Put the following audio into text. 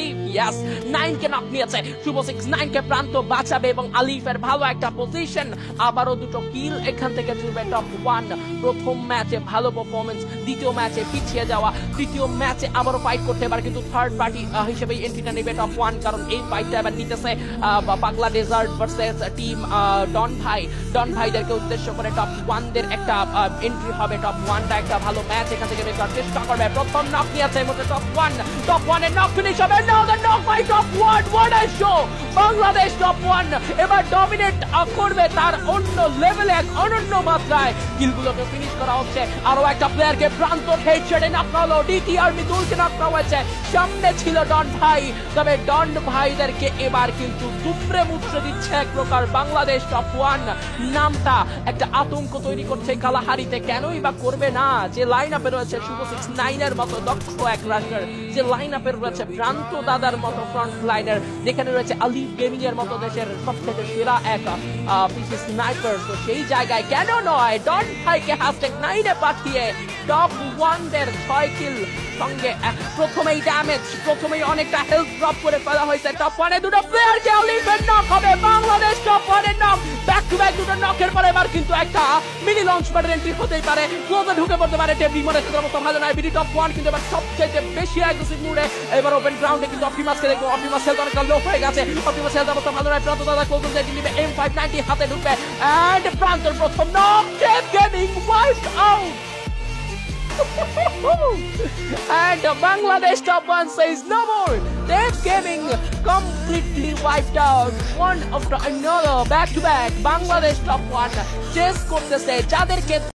leave. Yas nine কে knock নিয়েছে Shubho six nine কে প্রান্ত বাঁচাবে এবং আলিফের ভালো একটা পজিশন আবারও দুটো কিল এখান থেকে জুড়বে টপ ওয়ান প্রথম ম্যাচে ভালো পারফরমেন্স দ্বিতীয় ম্যাচে পিছিয়ে যাওয়া। তৃতীয় ম্যাচে আবারও ফাইট করতে এবার কিন্তু থার্ড পার্টি হিসেবে এন্ট্রিটা নেবে টপ ওয়ান কারণ এই ফাইটটা এবার নিতেছে পাগলা ডেজার্ট ভার্সেস টিম ডন ভাই ডন ভাইদেরকে উদ্দেশ্য করে টপ ওয়ানদের একটা এন্ট্রি হবে। টপ ওয়ানটা একটা ভালো ম্যাচ এখান থেকে বের করার চেষ্টা করবে। প্রথম নক নিয়েছে মুহূর্তে টপ ওয়ান টপ ওয়ানের নক ফিনিশ হবে। not my top. What? What I show? Bangladesh top one এবার ডমিনেট করবে তার অন্য লেভেলে এক অনন্য মাত্রায়। কিলগুলোকে ফিনিশ করা হচ্ছে। আরও একটা প্লেয়ারকে প্রান্ত হেডশটে নক হলো ডিটি আর মিতুলকে নক হয়েছে সামনে ছিল ডন ভাই তবে ডন ভাইদেরকে এবার কিন্তু দুপড়ে মুচড়ে দিচ্ছে এক প্রকার বাংলাদেশ টপ ওয়ান নামটা একটা আতঙ্ক তৈরি করছে কালাহারিতে। কেনই বা করবে না? যে লাইন আপে রয়েছে শুভ সিক্স নাইনের মতো দক্ষ এক রাশার যে লাইন আপে রয়েছে প্রান্ত দাদার মতো ফ্রন্ট লাইনের যেখানে রয়েছে আলিফ মতো দেশের সবথেকে সেরা এক পিসি স্নাইপার তো সেই জায়গায় কেন নয়? ডন ভাইকে হ্যাশট্যাগ নাইনে পাঠিয়ে টপ ওয়ান দের ছয় কিল সঙ্গে প্রথমেই ড্যামেজ প্রথমেই অনেকটা হেলথ ড্রপ করে ফেলা হয়েছে। টপ ওয়ানে দুটো প্লেয়ারকে অলিভের নক পরে এবার কিন্তু একটা মিনি লঞ্চ প্যাডের এন্ট্রি হতেই পারে। ক্লোজে ঢুকে পড়তে পারে টেবি মনে হচ্ছে অবস্থা ভালো নয়। বিডি টপ ওয়ান কিন্তু এবার সবচেয়ে বেশি অ্যাগ্রেসিভ মুডে এবার ওপেন গ্রাউন্ডে কিন্তু অফিমাসকে দেখব। অফিমাস হেলথ অনেকটা লো হয়ে গেছে। অফিমাস হেলথ অবস্থা ভালো নয়। প্রান্ত দাদা ক্লোজ দিয়ে নিবে। এম ফাইভ নাইনটি হাতে ঢুকবে। অ্যান্ড প্রান্তর প্রথম knock tape gaming wipe out and Bangladesh top one says no more. They're gaming completely wiped out one after another back to back. Bangladesh top one chase করতেছে যাদেরকে